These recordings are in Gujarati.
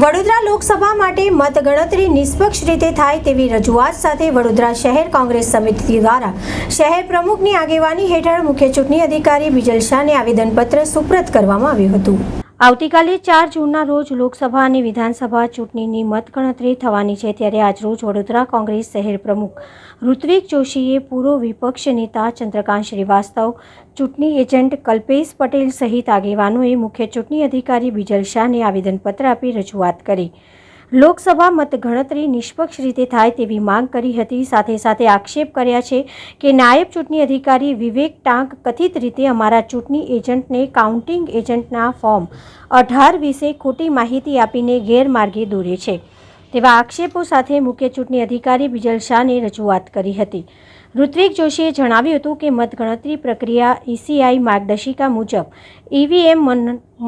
વડોદરા લોકસભા માટે મતગણતરી નિષ્પક્ષ રીતે થાય તેવી રજૂઆત સાથે વડોદરા શહેર કોંગ્રેસ સમિતિ દ્વારા શહેર પ્રમુખની આગેવાની હેઠળ મુખ્ય ચૂંટણી અધિકારી બિજલ શાહને આવેદનપત્ર સુપ્રત કરવામાં આવ્યું હતું. આવતીકાલે ચાર જૂનના રોજ લોકસભા અને વિધાનસભા ચૂંટણીની મતગણતરી થવાની છે ત્યારે આજરોજ વડોદરા કોંગ્રેસ શહેર પ્રમુખ ઋત્વિક જોશીએ પૂર્વ વિપક્ષ નેતા ચંદ્રકાંત શ્રીવાસ્તવ, ચૂંટણી એજન્ટ કલ્પેશ પટેલ સહિત આગેવાનોએ મુખ્ય ચૂંટણી અધિકારી બિજલ શાહને આવેદનપત્ર આપી રજૂઆત કરી. લોકસભા મતગણતરી નિષ્પક્ષ રીતે થાય તેવી માંગ કરી હતી. સાથે સાથે આક્ષેપ કર્યા છે કે નાયબ ચૂંટણી અધિકારી વિવેક ટાંક કથિત રીતે અમારા ચૂંટણી એજન્ટને કાઉન્ટિંગ એજન્ટના ફોર્મ અઢાર વિશે ખોટી માહિતી આપીને ગેરમાર્ગે દોરે છે. તેવા આક્ષેપો સાથે મુખ્ય ચૂંટણી અધિકારી બિજલ શાહને રજૂઆત કરી હતી. ઋત્વિક જોશીએ જણાવ્યું હતું કે મતગણતરી પ્રક્રિયા ઈસીઆઈ માર્ગદર્શિકા મુજબ ઈવીએમ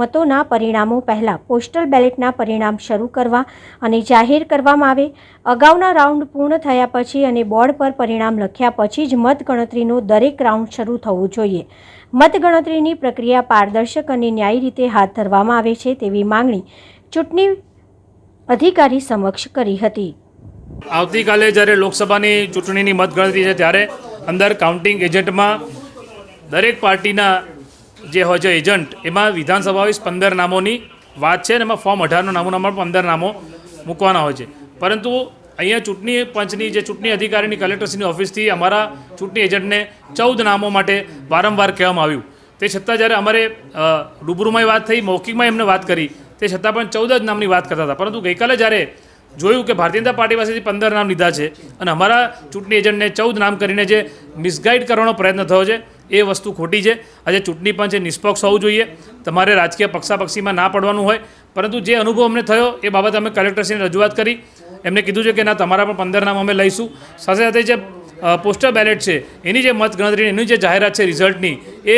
મતોના પરિણામો પહેલાં પોસ્ટલ બેલેટના પરિણામ શરૂ કરવા અને જાહેર કરવામાં આવે, અગાઉના રાઉન્ડ પૂર્ણ થયા પછી અને બોર્ડ પર પરિણામ લખ્યા પછી જ મતગણતરીનો દરેક રાઉન્ડ શરૂ થવું જોઈએ. મતગણતરીની પ્રક્રિયા પારદર્શક અને ન્યાયી રીતે હાથ ધરવામાં આવે છે તેવી માંગણી ચૂંટણી અધિકારી સમક્ષ કરી હતી. આવતીકાલે જ્યારે લોકસભાની ચૂંટણીની મતગણતરી છે, ત્યારે અંદર કાઉન્ટિંગ એજન્ટમાં દરેક પાર્ટીના જે હોય છે એજન્ટ, એમાં વિધાનસભા પંદર નામોની વાત છે અને એમાં ફોર્મ અઢારનો નામોનામાં પંદર નામો મૂકવાના હોય છે. પરંતુ અહીંયા ચૂંટણી પંચની, જે ચૂંટણી અધિકારીની કલેક્ટરશ્રીની ઓફિસથી અમારા ચૂંટણી એજન્ટને ચૌદ નામો માટે વારંવાર કહેવામાં આવ્યું. તે છતાં જ્યારે અમારે રૂબરૂમાં વાત થઈ, મૌખિકમાં એમને વાત કરી તે છતાં પણ ચૌદ જ નામની વાત કરતા હતા. પરંતુ ગઈકાલે જ્યારે જોયું કે ભારતીય જનતા પાર્ટી પાસેથી પંદર નામ લીધા છે અને અમારા ચૂંટણી એજન્ટને ચૌદ નામ કરીને જે મિસગાઈડ કરવાનો પ્રયત્ન થયો છે, એ વસ્તુ ખોટી છે. આજે ચૂંટણી પંચ એ નિષ્પક્ષ હોવું જોઈએ. તમારે રાજકીય પક્ષાપક્ષીમાં ના પડવાનું હોય. પરંતુ જે અનુભવ અમને થયો, એ બાબતે અમે કલેક્ટરશ્રીને રજૂઆત કરી. એમને કીધું છે કે ના, તમારા પણ પંદર નામ અમે લઈશું. સાથે સાથે જે પોસ્ટર બેલેટ છે. એની જે મતગણતરી એની જે જાહેરાત છે રિઝલ્ટની, એ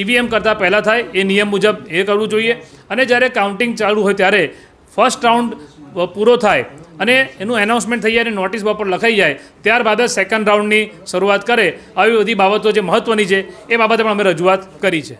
ઈવીએમ કરતાં પહેલાં થાય, એ નિયમ મુજબ એ કરવું જોઈએ. અને જ્યારે કાઉન્ટિંગ ચાલુ હોય ત્યારે ફર્સ્ટ રાઉન્ડ પૂરો થાય અને એનું એનાઉન્સમેન્ટ થઈ જાય અને નોટિસ બપોર પર લખાઈ જાય, ત્યારબાદ જ સેકન્ડ રાઉન્ડની શરૂઆત કરે. આવી બધી બાબતો જે મહત્ત્વની છે, એ બાબતે પણ અમે રજૂઆત કરી છે.